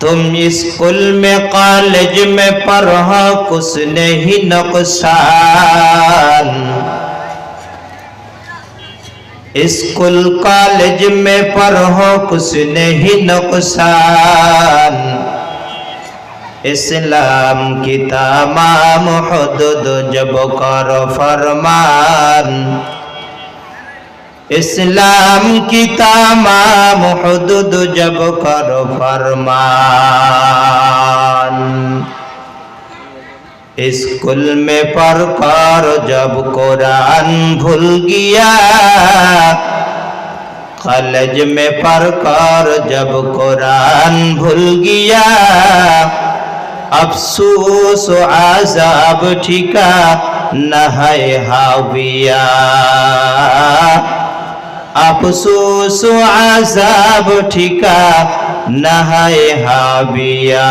तुम स्कूल में कॉलेज में पढ़ो कुछ नहीं नुकसान स्कूल कॉलेज में पढ़ो कुछ नहीं नुकसान इस्लाम की तमाम हदूद जब करो फरमान اسلام کی تمام حدود جب کر فرمان۔ اسکول میں پڑھ کر جب قرآن بھول گیا، کالج میں پڑھ کر جب قرآن بھول گیا، افسوس و عذاب ٹھیکا، نہ ہے ہاویہ افسوس عذاب ٹھیکا نهاي هابيا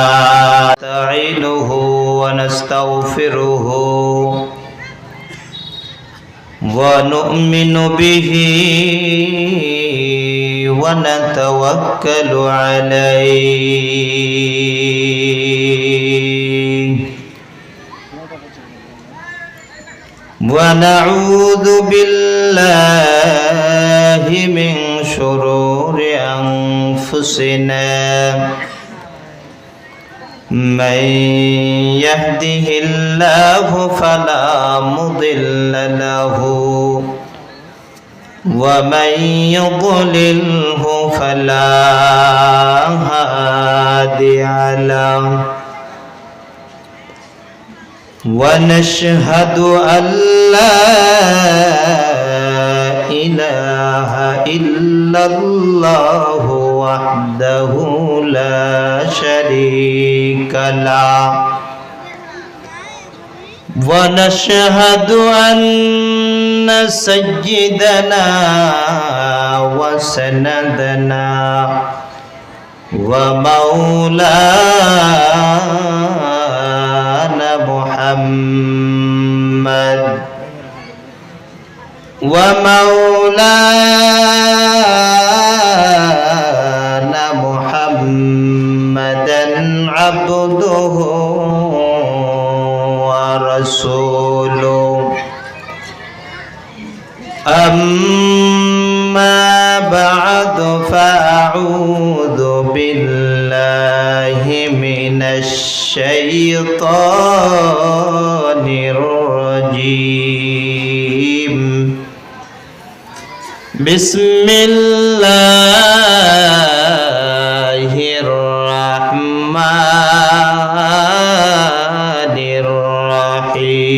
تعينه ونستغفره ونؤمن به ونتوكل عليه ونعوذ بالله من شرور أنفسنا. من يهده الله فلا مضل له ومن يضلله فلا هادي له. ونشهد أن لا إله إلا الله وحده لا شريك له. ونشهد أن سيدنا وسندنا ومولانا محمد ومولانا محمدا عبده ورسوله. أما بسم الله الرحمن الرحيم.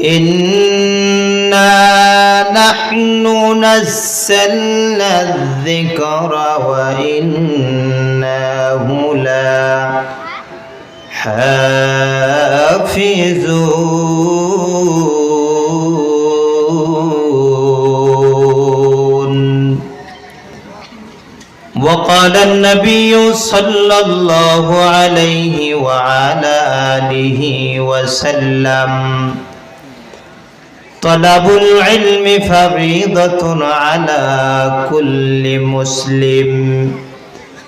إنا نحن نزلنا الذكر وإنه لا وقال النبي صلى الله عليه وعلى آله وسلم طلب العلم فريضة على كل مسلم.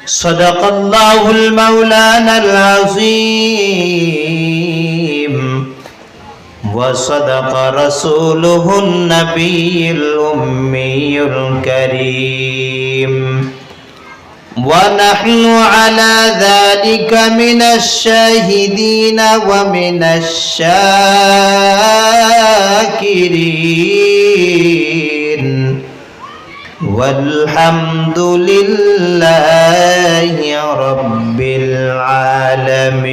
صدق الله المولانا العظيم. وصدق رسوله النبي الأمي الكريم. ونحن على ذلك من الشاهدين ومن الشاكرين. والحمد لله رب العالمين.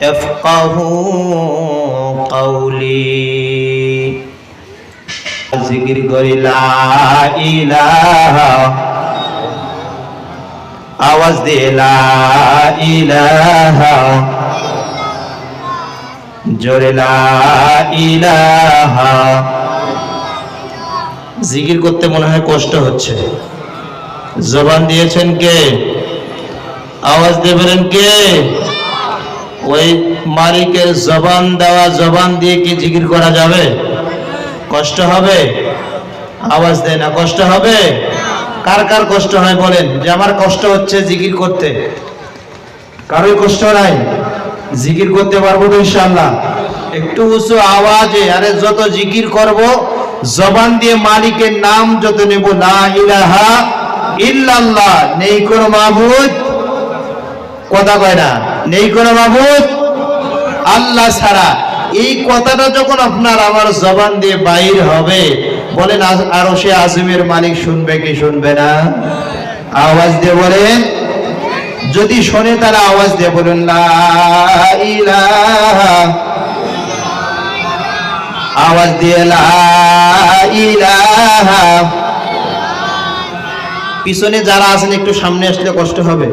يفقه قولي জিকির করি লা ইলাহা আওয়াজ দিয়ে লা ইলাহা জোরে লা ইলাহা জিকির করতে মনে হয় কষ্ট হচ্ছে জবান দিয়েছেন কে আওয়াজ দেবেন কে ওই মালিকের জবান দেওয়া জবান দিয়ে কি জিকির করা যাবে? কষ্ট হবে? আওয়াজ দেয় না, কষ্ট হবে? কার কার কষ্ট হয় বলেন? যে আমার কষ্ট হচ্ছে জিকির করতে। কারোই কষ্ট নাই? জিকির করতে পারব তো ইনশাল্লাহ একটু উঁচু আওয়াজে, আরে যত জিকির করব, জবান দিয়ে মালিকের নাম যত নেব, লা ইলাহা ইল্লাল্লাহ, নেই কোনো মাহবুদ কথা কয় না? নেই কোনো মাহবুদ আল্লাহ ছাড়া। এই কথাটা যখন আপনার আমার জবান দিয়ে বাইর হবে, বলেন আরও সে আজমের মালিক শুনবে কি শুনবে না? আওয়াজ দিয়ে বলেন, যদি শোনে তারা আওয়াজ দিয়ে বলুন আওয়াজ দিয়ে পিছনে যারা আছেন একটু সামনে আসলে কষ্ট হবে।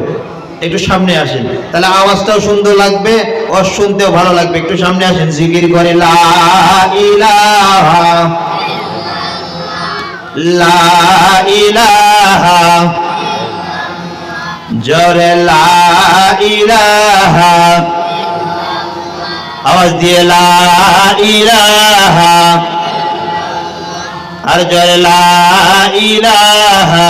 একটু সামনে আসেন। তাহলে আওয়াজটাও সুন্দর লাগবে ও শুনতেও ভালো লাগবে। একটু সামনে আসেন, জিকির করে, লা লা জরে আওয়াজ দিয়ে, লা আর জরে লা ইলাহা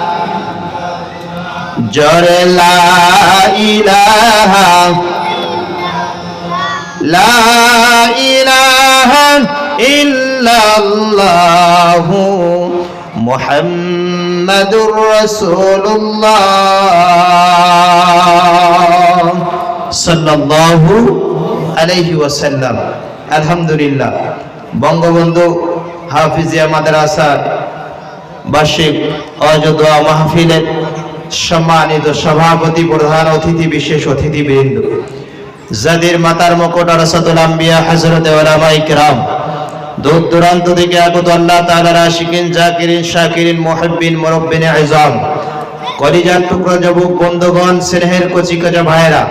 জরে লা ইলাহা লা ইলাহা ইল্লাল্লাহু মুহাম্মাদুর রাসূলুল্লাহ সাল্লাল্লাহু আলাইহি ওয়াসাল্লাম। আলহামদুলিল্লাহ। বঙ্গবন্ধু হাফিজিয়া মাদ্রাসার বার্ষিক অযোধ্যা মাহফিলের সম্মানিত সভাপতি, প্রধান অতিথি, বিশেষ অতিথিবৃন্দ। যাদের মাতার মুকুট আরসাতুল আম্বিয়া, হযরত উলামা ইকরাম দূর দূরান্ত থেকে আগত আল্লাহ তাআলার আশিকিন, জাকিরিন, শাকিরিন, মুহিব্বিন, মুরব্বিন, ইজাম। কলিজার টুকরো যুবক, বন্ধুগণ, স্নেহের কচি কচা ভাইরা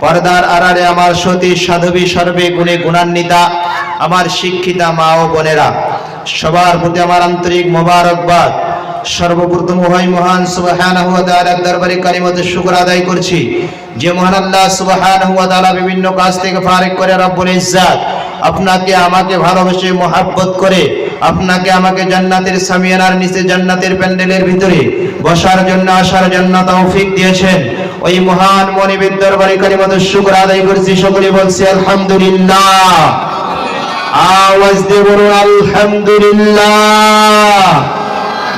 পর্দার আড়ালে আমার সতী, সাধবী, সর্বে গুণে গুণান্বিতা, আমার শিক্ষিতা মা ও বোনেরা, সবার প্রতি আমার আন্তরিক মোবারকবাদ। সর্বপ্রথম হয় মহান, সুবহানাহু ওয়া তাআলার দরবারে কালিমাতে শুকর আদায় করছি। যে মহান আল্লাহ সুবহানাহু ওয়া বিভিন্ন কাজ থেকে ফারেক করে রব্বুল ইজ্জাত, আপনাকে, আমাকে ভালোবেসে মোহাব্বত করে, আপনাকে, আমাকে জান্নাতের সামিয়ানার নিচে জান্নাতের প্যান্ডেলের ভিতরে বসার জন্য, আসার জন্য তৌফিক দিয়েছেন। ওই মহান মনিবের দরবারে কালিমাতে শুকর আদায় করছি, সকলে বলছি, আলহামদুলিল্লাহ। আওয়াজ দিয়ে আলহামদুলিল্লাহ।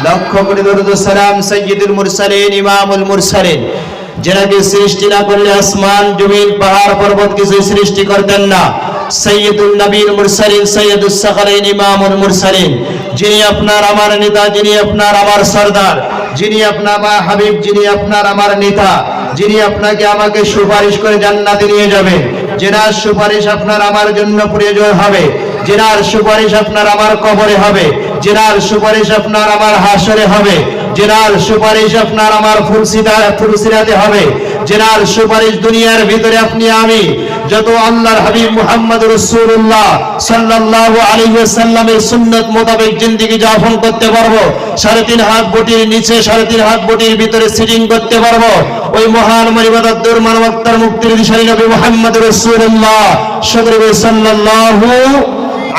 লক্ষ কোটি দরুদ সালাম সাইয়্যিদুল মুরসালিন, ইমামুল মুরসালিন। যেনাকে সৃষ্টি না করলে আসমান, জমিন, পাহাড়, পর্বত কিছু সৃষ্টি করতেন না। সৈয়দুল নবীর মুরসালিন সৈয়দুস সাকালাইন ইমামুল মুরসালিন। যিনি আপনার আমার নেতা, যিনি আপনার আমার সর্দার। যিনি আপনার আমার হাবিব, যিনি আপনার আমার নেতা। যিনি আপনাকে আমাকে সুপারিশ করে জান্নাতে নিয়ে যাবেন যেনার সুপারিশ আপনার আমার জন্য প্রয়োজন হবে। যেনার সুপারিশ আপনার আমার কবরে হবে। যেনার সুপারিশ আপনার আমার হাসরে হবে। যেনার সুপারিশ আপনার আমার ফুলসিদা ফুলসিরাতে হবে। যেনার সুপারিশ দুনিয়ার ভিতরে আপনি আমি। যত আল্লাহর হাবিব মুহাম্মদ রাসূলুল্লাহ সাল্লাল্লাহু আলাইহি ওয়াসাল্লামের সুন্নাত মোতাবেক জিন্দেগি যাপন করতে পারব, সাড়ে তিন হাত বটির নিচে, সাড়ে তিন হাত বটির ভিতরে সিটিং করতে পারব, ওই মহান মরিবাদার মানবতার মুক্তির দিশারি নবী মুহাম্মদ রাসূলুল্লাহ সাল্লাল্লাহু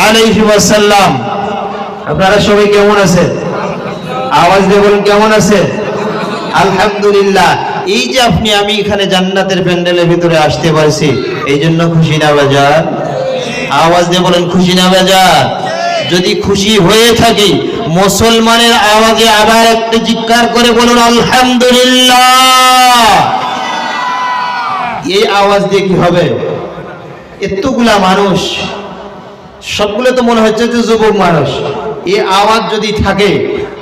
আলাইহি ওয়াসাল্লাম। আপনারা সবাই কেমন আছেন? আওয়াজ দিয়ে বলুন, কেমন আছে আলহামদুলিল্লাহ। এই যে আপনি, আমি এখানে জান্নাতের প্যান্ডেলের ভিতরে আসতে পারছি এই জন্য খুশি না বাজার? আওয়াজ দিয়ে বলেন, খুশি না বাজার? যদি খুশি হয়ে থাকি, মুসলমানের আওয়াজে আবার একটু চিৎকার করে বলুন, আলহামদুলিল্লাহ। এই আওয়াজ দিয়ে কি হবে? এতগুলা মানুষ, সবগুলো তো মনে হচ্ছে যে যুবক মানুষ। এই আওয়াজ যদি থাকে,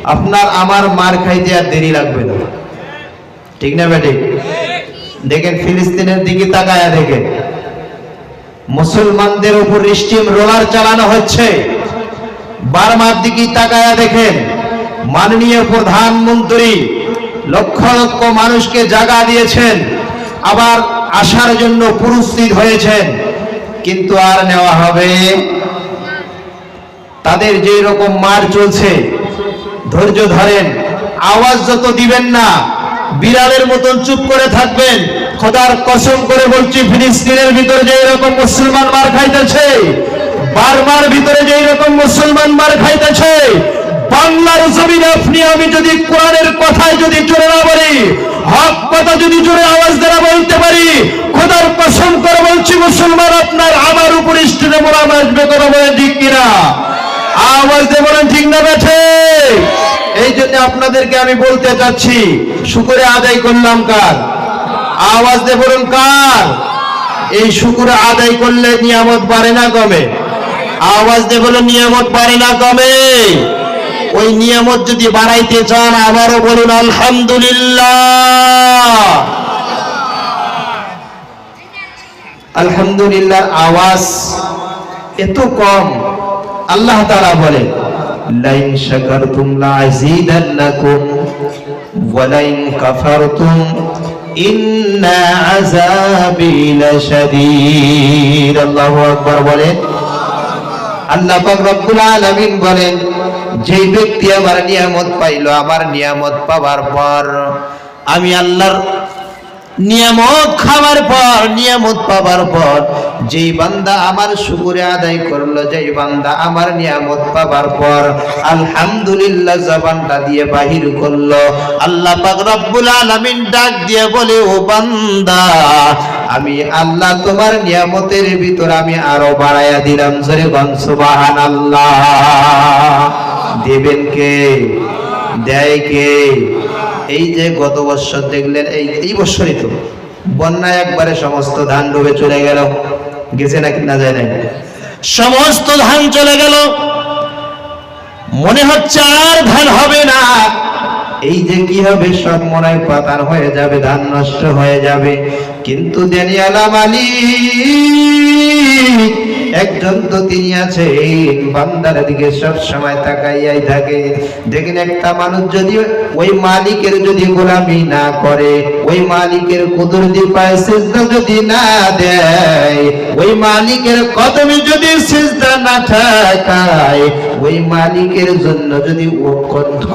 আপনার আমার মার খাইতে আর দেরি লাগবে না। ঠিক না বেটে? দেখেন, ফিলিস্তিনের দিকে তাকায়া দেখেন। মুসলমানদের উপর স্টিম রোলার চালানো হচ্ছে। বার্মার দিকে তাকায়া দেখেন, মাননীয় প্রধানমন্ত্রী লক্ষ লক্ষ মানুষকে জাগা দিয়েছেন, আবার আসার জন্য প্রস্তুত হয়েছেন, কিন্তু আর নেওয়া হবে তাদের যে রকম মার চলছে, ধৈর্য ধরেন, আওয়াজ যত দিবেন না, বিড়ালের মতন চুপ করে থাকবেন। খোদার কসম করে বলছি, ফিলিস্তিনের ভিতরে যে রকম মুসলমান মার খাইতেছে বারবার ভিতরে যে রকম মুসলমান মার খাইতেছে, বাংলার জমিনে আপনি, আমি যদি কোরআনের কথায় যদি জোরে না বলি, হক কথা যদি জোরে আওয়াজ দ্বারা বলতে পারি, খোদার কসম করে বলছি, মুসলমান আপনার আমার উপর স্টেজে মোরাম আসবে কথা বলে ঠিক কিনা? আওয়াজ দিয়ে বলেন, ঠিক না বেঠে? এই জন্য আপনাদেরকে আমি বলতে চাচ্ছি, শুকুরে আদায় করলাম কার? আওয়াজ দিয়ে বলুন, কার? এই শুকুরে আদায় করলে নিয়ামত বাড়ে না কমে? আওয়াজ দিয়ে বলুন, নিয়ামত বাড়ে না কমে? ওই নিয়ামত যদি বাড়াইতে চান, আবারও বলুন, আলহামদুলিল্লাহ। আলহামদুলিল্লাহ, আওয়াজ এত কম। আল্লাহ তাআলা বলেন লাইন শাকারতুম লাযীদান্নাকুম ওয়া লাইন কাফারতুম ইন্না আযাবি লাশাদীদ। আল্লাহু আকবার বলেন আল্লাহ পাক রব্বুল আলামিন বলেন, যেই ব্যক্তি আমার নিয়ামত পাইলো, আমার নিয়ামত পাওয়ার পর আমি আল্লাহর নিয়ামত খাওয়ার পর, নিয়ামত পাবার পর, যেই বান্দা আমার শুকুরে আদায় করল, যেই বান্দা আমার নিয়ামত পাবার পর, আলহামদুলিল্লাহ জবানটা দিয়ে বাহির করল। আল্লাহ পাক রব্বুল আলামিন ডাক দিয়ে বলে, ও বান্দা, আমি আল্লাহ তোমার নিয়ামতের ভিতর আমি আরও বাড়াইয়া দিলাম। জোরে গন সুবহানাল্লাহ। দেবেন কে? দেয় কে? এই যে গত বছর দেখলেন, এই এই বছরই তো। বন্যায় একবারে সমস্ত ধান ডুবে চলে গেল। গেছে নাকি না যায় নাই? সমস্ত ধান চলে গেল। মনে হচ্ছে আর ধান হবে না। এই যে কি হবে, সব মনে পাতার হয়ে যাবে, ধান নষ্ট হয়ে যাবে। কিন্তু দেনিয়ালা মালিক, একজন তো তিনি আছেন, বান্দার দিকে সব সময় তাকাইয়াই থাকে। দেখেন একটা মানুষ যদি ওই মালিকের যদি গোলামি না করে, ওই মালিকের কুদরতি পায় সিজদা যদি না দেয়, ওই মালিকের কদমে যদি সিজদা না ঠেকায়, ওই মালিকের জন্য যদি ও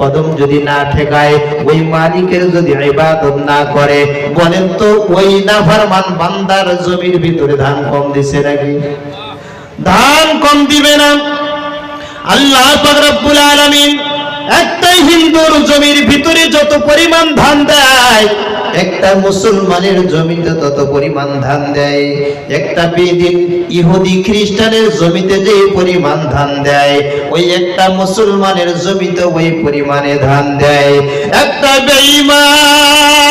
কদম যদি না ঠেকায়, ওই মালিকের যদি ইবাদত না করে, বলেন তো ওই নাফরমান বান্দার জমির ভিতরে ধান কম দিছে নাকি? ধান কম দিবে না। আল্লাহ পাক রব্বুল আলামিন একটাই হিন্দুর জমির ভিতরে যত পরিমাণ ধান দেয়, একটা মুসলমানের জমিতে তত পরিমাণ ধান দেয়, একটা বেদিন ইহুদি খ্রিস্টানের জমিতে যে পরিমাণ ধান দেয়, ওই একটা মুসলমানের জমিতে ওই পরিমাণে ধান দেয়, একটা বেঈমান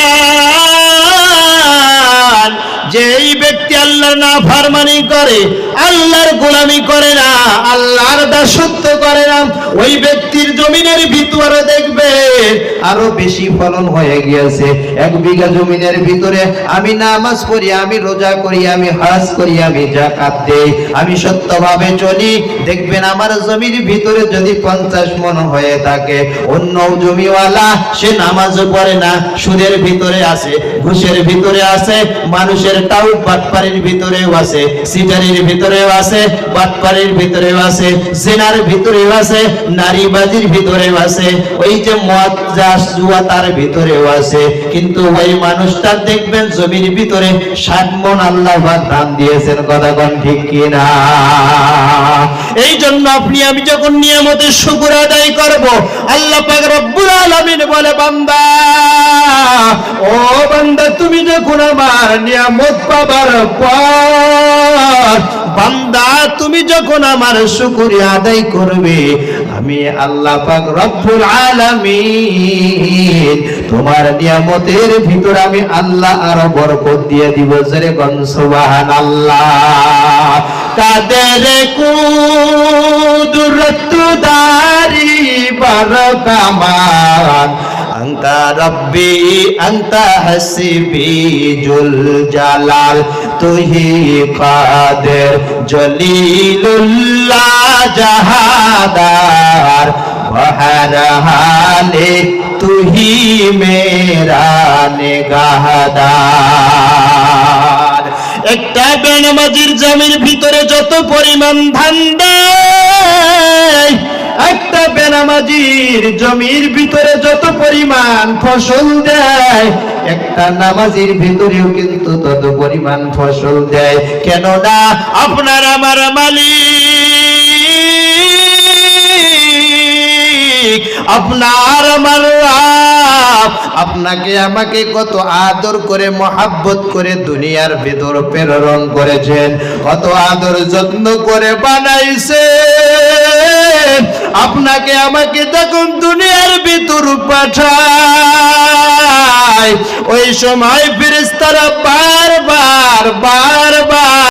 না ফারমানি করে, আল্লাহর গোলামি করে না, আল্লাহর দাসত্ব করে না, ওই ব্যক্তির জমিনের ভিতরে দেখবে আরও বেশি ফলন হয়ে গিয়েছে। এক বিঘা জমিনের ভিতরে আমি নামাজ পড়ি, আমি রোজা করি, আমি হাজ করি, আমি জাকাত দেই, আমি সত্যভাবে চলি। দেখবেন আমার জমির ভিতরে যদি পঞ্চাশ মন হয়ে থাকে অন্য জমিওয়ালা, সে নামাজও পড়ে না, সুদের ভিতরে আছে, ঘুষের ভিতরে আছে, মানুষের টাউট বাটপাড়ির ভিতরেও আছে। সিটারির ভিতরে ভিতরেও আছে, বাটপাড়ির ভিতরেও আছে, জেনার ভিতরেও আছে নারীবাজির ভিতরেও আছে, ওই যে মদ জুয়া তার ভিতরেও আছে। কিন্তু ওই মানুষটা দেখবেন জমির ভিতরে ষাট মন আল্লাহ দান দিয়েছেন, কথা কোন ঠিক কিনা? এই জন্য আপনি, আমি যখন নিয়ামতের শুকুর আদায় করব, আল্লাহ পাক রব্বুল আলামিন বলে, বান্দা, ও বান্দা, তুমি যখন আমার নিয়ামত পাবার পর বান্দা, তুমি যখন আমার শুকুর আদায় করবে, আমি আল্লাহ পাক রব্বুল আলামিন, তোমার নিয়ামতের ভিতর আমি আল্লাহ আরও বরকত দিয়ে দিব। জরে গন সুবহান আল্লাহ কাদের কু দুরত দারি বরকামান আন্তা রব্বি, আন্তা হাসিবি জুল জালাল। তুহি জলিলুল্লাহ জাহাদার বহর হালে তুহি মেরা নিগাহদার একটা বেনামাজির জমির ভিতরে যত পরিমাণ ধান দেয় একটা বেনামাজির জমির ভিতরে যত পরিমাণ ফসল দেয়, একটা নামাজির ভিতরেও কিন্তু তত পরিমাণ ফসল দেয়। কেননা আপনার আমার মালিক, আপনার আমার আপনাকে আমাকে কত আদর করে, মহাব্বত করে দুনিয়ার ভিতর প্রেরণ করেছেন। কত আদর যত্ন করে বানাইছে। আপনাকে আমাকে তখন দুনিয়ার ভিতর পাঠায়। ওই সময় ফিরিস্তারা বারবার বারবার